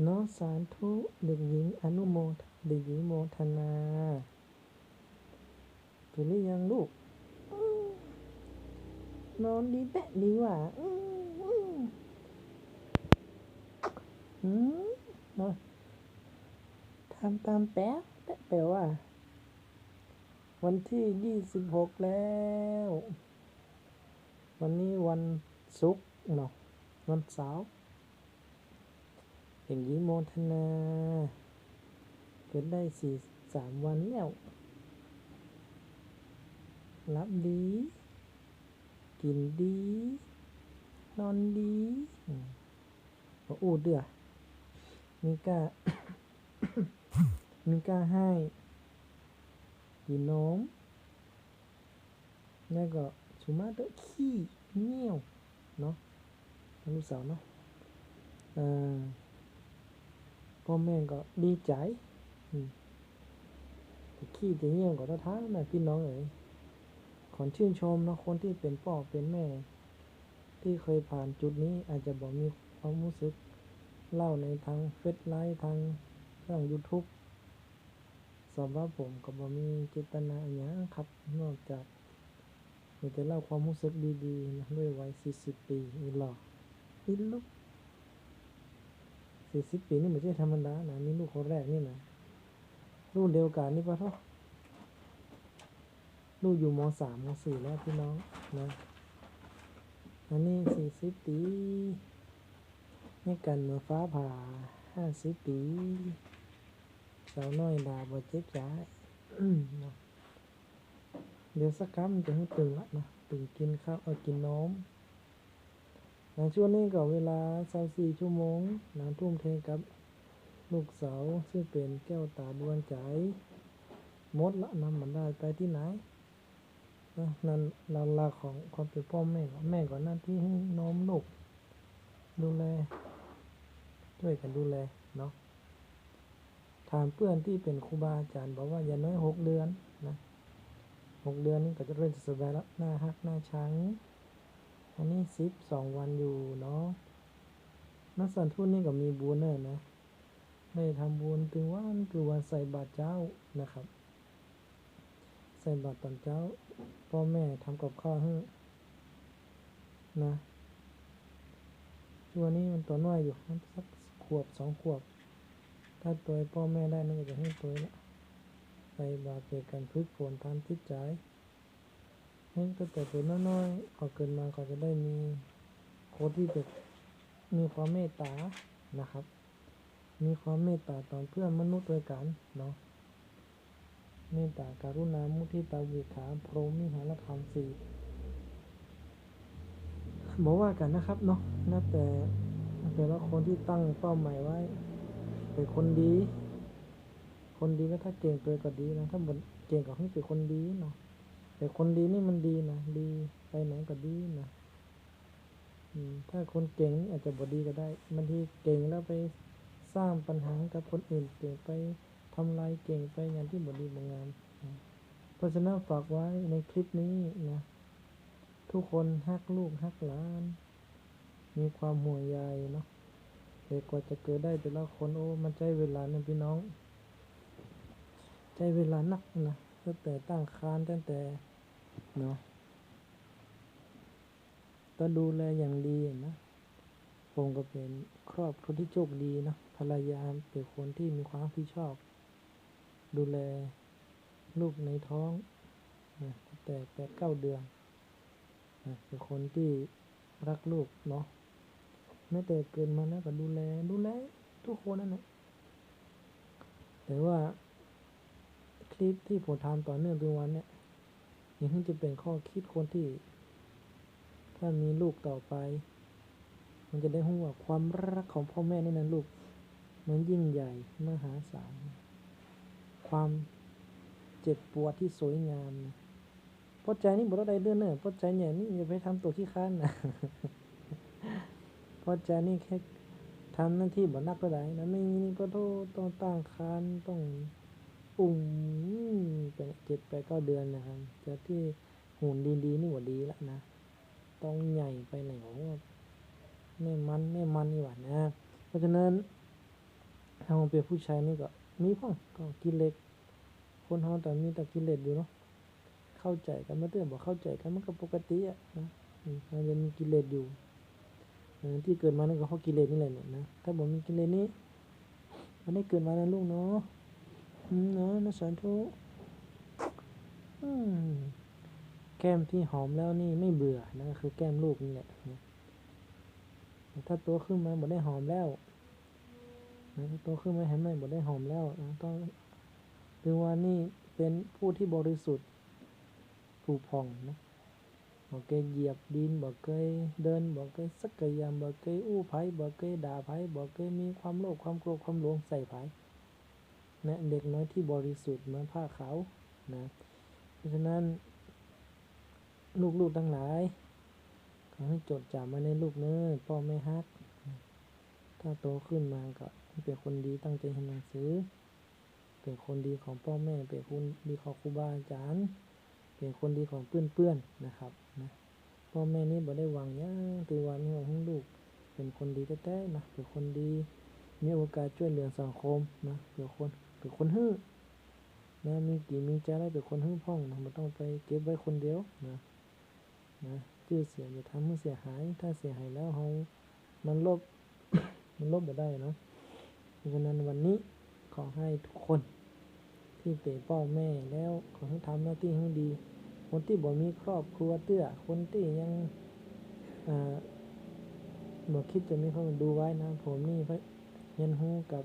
เนาะสาธุเด็กหญิงอนุโมทเด็กหญิงโมทนาตื่นหรือยังลูกนอนดีแปะดีว่าอืมอืมอืมเนาทำตามแป๊บแป๊ะแปลว่า วันที่ยี่สิบหกแล้ว วันนี้วันศุกร์เนาะวันเสาร์ เด็กหญิงโมทนาเกิดได้สี่สามวันแล้วรับดี กินดี นอนดีอืออูดเดือมีกล้ามีกล้าให้กินนมแล้วก็สุมาเตอขี้เหนียวเนาะลูกสาวเนาะอ่อ พ่อแม่ก็ดีใจแต่ขี้แต่เหนียวก็ต้องท้าแม่พี่น้องเอ๋ยขอชื่นชมนะคนที่เป็นพ่อเป็นแม่ ที่เคยผ่านจุดนี้อาจจะบอกมีความรู้สึก เล่าในทางเฟซไลฟ์ทางช่อง YouTube สำหรับผมก็บ่มีเจตนาอย่างครับ นอกจากอยากจะเล่าความรู้สึกดีๆนะด้วยวัย 40 ปีอีหล่ออีลูก 40ปีนี่ไม่ใช่ธรรมดานะนี่ลูกคนแรกนี่นะรุ่นเดียวกันนี่ปะท้อลูกอยู่มสามมสี่แล้วพี่น้องนะอันนี้สี่สิบปีนี่กันเมื่อฟ้าผ่าห้าสิบปีสาวน้อยดาบเจ็บใจเนาะเดี๋ยวสักครั้งมันจะให้ตึงละนะตึงกินข้าวเอากินนม ในช่วงนี้ก็เวลาสาสี่ชั่วโมงนะทุ่มเทกับลูกสาวซึ่งเป็นแก้วตาดวงใจหมดละนำมันได้ไปที่ไหนนั่นเราลาของความเป็นพ่อแม่ก่อนแม่ก่อนหน้าที่ให้น้อมลูกดูแล ช่วยกันดูแลเนาะถามเพื่อนที่เป็นครูบาอาจารย์บอกว่าอย่าน้อยหกเดือนนะหกเดือนนี่ก็จะเริ่มจะสบายแล้วหน้าฮักหน้าชัง อันนี้สิบสองวันอยู่เนาะนักสันทุนนี่ก็มีบุญเนอะนะได้ทำบุญถึงวันคือวันใส่บาตรเจ้านะครับ ใส่บาตรตอนเช้า พ่อแม่ทำกับข้าวให้นะช่วงนี้มันตัวน้อยอยู่มันสักขวบสองขวบ ถ้าตัวพ่อแม่ได้นั่นก็จะให้ตัวละใส่บาตรเกี่ยวกันพึกผลทางจิตใจ ให้ตั้งแต่ตัวน้อยๆพอเกิดมาก็จะได้มีโค้ดที่แบบมีความเมตตานะครับ มีความเมตตาต่อเพื่อนมนุษย์ด้วยกันเนาะเมตตาการุณามุทิตาเวขาพรหมิหารธรรมสี่บอกว่ากันนะครับเนาะนับแต่แต่ละคนที่ตั้งเป้าหมายไว้เป็นคนดี คนดีก็ถ้าเก่งตัวก็ดีนะถ้าเก่งก็ให้เป็นคนดีเนาะ แต่คนดีนี่มันดีนะดีไปไหนก็ดีนะถ้าคนเก่งอาจจะบดีก็ได้บางทีเก่งแล้วไปสร้างปัญหากับคนอื่นเก่งไปทำลายเก่งไปอย่างที่บดีบางงานะเพราะฉะนั้นฝากไว้ในคลิปนี้นะ ทุกคนฮักลูกฮักหลาน มีความห่วงใยเนาะแต่กว่าจะเกิดได้แต่ละคนโอ้มันใช้เวลาเนะพี่น้อง ใช้เวลานักนะตั้งแต่ตั้งครรภ์ตั้งแต่ เนาะต้องดูแลอย่างดีนะ ผมก็เป็นครอบครัวที่โชคดีนะภรรยาเป็นคนที่มีความรับผิดชอบ ดูแลลูกในท้องนะแต่แปดเก้าเดือนนะเป็นคนที่รักลูกเนาะแม้แต่เกินมาแล้วก็ดูแลดูแลทุกคนนั่นแหละแต่ว่าคลิปที่ผมทำต่อเนื่องทุกวันเนี่ย ยังคงจะเป็นข้อคิดคนที่ ถ้ามีลูกต่อไป มันจะได้รู้ว่าความรักของพ่อแม่นี่นะลูก มันยิ่งใหญ่มหาศาล ความเจ็บปวดที่สวยงามเพราะใจนี่บ่ได้เรื่องเนอะเพราะใจเนี่ยนี่อย่าไปทำตัวขี้ข้านนะเพราะใจนี่แค่ทำหน้าที่บ่นักก็ได้นะนี่นี่ก็ต้องต้องตั้งครรภ์ต้อง อุ้มเป็นเจ็ดไปเก้าเดือนนะครับจากที่หุ่นดีๆนี่ว่าดีแล้วนะต้องใหญ่ไปไหนโอ้แม่มันแม่มันนี่หว่านะ เพราะฉะนั้นเฮาเป็นผู้ชายนี่ก็มีพ่องก็กิเลสคนเฮาแต่มีแต่กิเลสอยู่เนาะเข้าใจกันมาเตื้อบ่เข้าใจกันมันก็ปกติอะนะมันจะมีกิเลสอยู่ที่เกิดมานั่นก็เพราะกิเลสนี่แหละเนี่ยนะถ้าบ่มีกิเลสนี้มันได้เกิดมานะลูกเนาะ นาะนะสาธุอืมแก้มที่หอมแล้วนี่ไม่เบื่อนะก็คือแก้มลูกนี่แหละแต่ถ้าโตขึ้นมาบ่ได้หอมแล้วนะถ้าโตขึ้นมาเห็นไหมบ่ได้หอมแล้วต้องถึงว่านี่เป็นผู้ที่บริสุทธิ์ผุผ่องนะบ่เคยเหยียบดินบ่เคยเดินบ่เคยสักกะยามบ่เคยอู้ไผบ่เคยด่าไผบ่เคยมีความโลภความโกรธความหลงใส่ไผ นะเด็กน้อยที่บริสุทธิ์เหมือนผ้าขาวนะเพราะฉะนั้นลูกๆทั้งหลายขอให้จดจำไว้ในลูกเน้อพ่อแม่ฮัก ถ้าโตขึ้นมาก็เป็นคนดีตั้งใจเรียนหนังสือ เป็นคนดีของพ่อแม่ เป็นคนดีของครูบาอาจารย์เป็นคนดีของเพื่อนๆนะครับนะพ่อแม่นี่บ่ได้หวังยังตือว่ามีหวังลูก เป็นคนดีแท้ๆนะเป็นคนดีมีโอกาสช่วยเหลือสังคมนะเป็นคน เป็นคนฮื้อนะมีกี่มีใจได้เป็นคนฮื้อพ่องนะบ่ต้องไปเก็บไว้คนเดียวนะนะชื่อเสียงอย่าทำให้เสียหาย ถ้าเสียหายแล้วเรามันลบ มันลบไม่ได้เนาะเพราะฉะนั้นวันนี้ขอให้ทุกคน ที่เป็นพ่อแม่แล้วขอให้ทำหน้าที่ให้ดี คนที่บ่มีครอบครัวเตื้อคนที่ยังอ่าบ่คิดจะมีครอบดูไว้นะผมนี่พระเรียนรู้กับ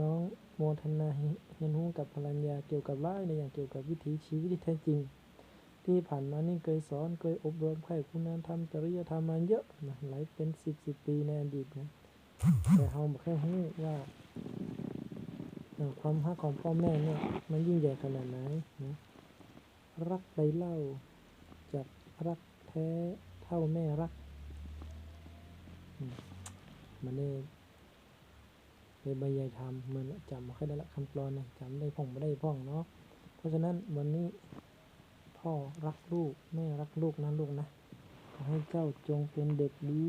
น้อง โมทนาเรียนรู้กับภรรยาเกี่ยวกับหลายในอย่างเกี่ยวกับวิถีชีวิตที่แท้จริง ที่ผ่านมานี่เคยสอนเคยอบรมให้คุณธรรมจริยธรรมมาเยอะนะหลายเป็นสิบสิบปีในอดีตนะแต่เราบอกแค่รู้ว่าความรักของพ่อแม่เนี่ยมันยิ่งใหญ่ขนาดไหนนะรักใดเล่าจากรักแท้เท่าแม่รัก มันได้ เป็นบรรยายธรรมเหมือนจำไม่ค่อยได้ละคำกลอนนะจำได้พ่องไม่ได้พ่องเนาะเพราะฉะนั้นวันนี้พ่อรักลูกแม่รักลูกนะลูกนะขอให้เจ้าจงเป็นเด็กดี